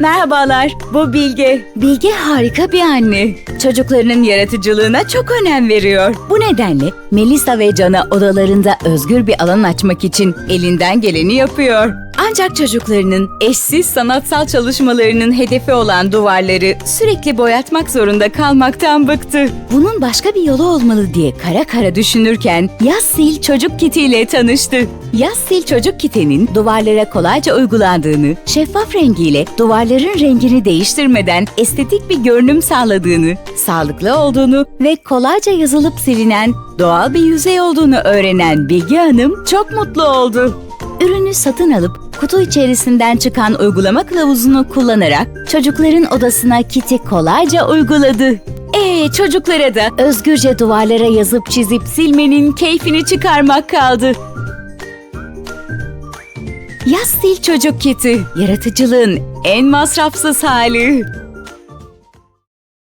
Merhabalar, bu Bilge. Bilge harika bir anne. Çocuklarının yaratıcılığına çok önem veriyor. Bu nedenle Melisa ve Can'a odalarında özgür bir alan açmak için elinden geleni yapıyor. Ancak çocuklarının eşsiz sanatsal çalışmalarının hedefi olan duvarları sürekli boyatmak zorunda kalmaktan bıktı. Bunun başka bir yolu olmalı diye kara kara düşünürken Yaz Sil Çocuk Kiti ile tanıştı. Yaz Sil Çocuk Kiti'nin duvarlara kolayca uygulandığını, şeffaf rengiyle duvarların rengini değiştirmeden estetik bir görünüm sağladığını, sağlıklı olduğunu ve kolayca yazılıp silinen doğal bir yüzey olduğunu öğrenen Bilge Hanım çok mutlu oldu. Ürünü satın alıp kutu içerisinden çıkan uygulama kılavuzunu kullanarak çocukların odasına kiti kolayca uyguladı. Ee çocuklara da özgürce duvarlara yazıp çizip silmenin keyfini çıkarmak kaldı. Yaz Sil Çocuk Kiti, yaratıcılığın en masrafsız hali.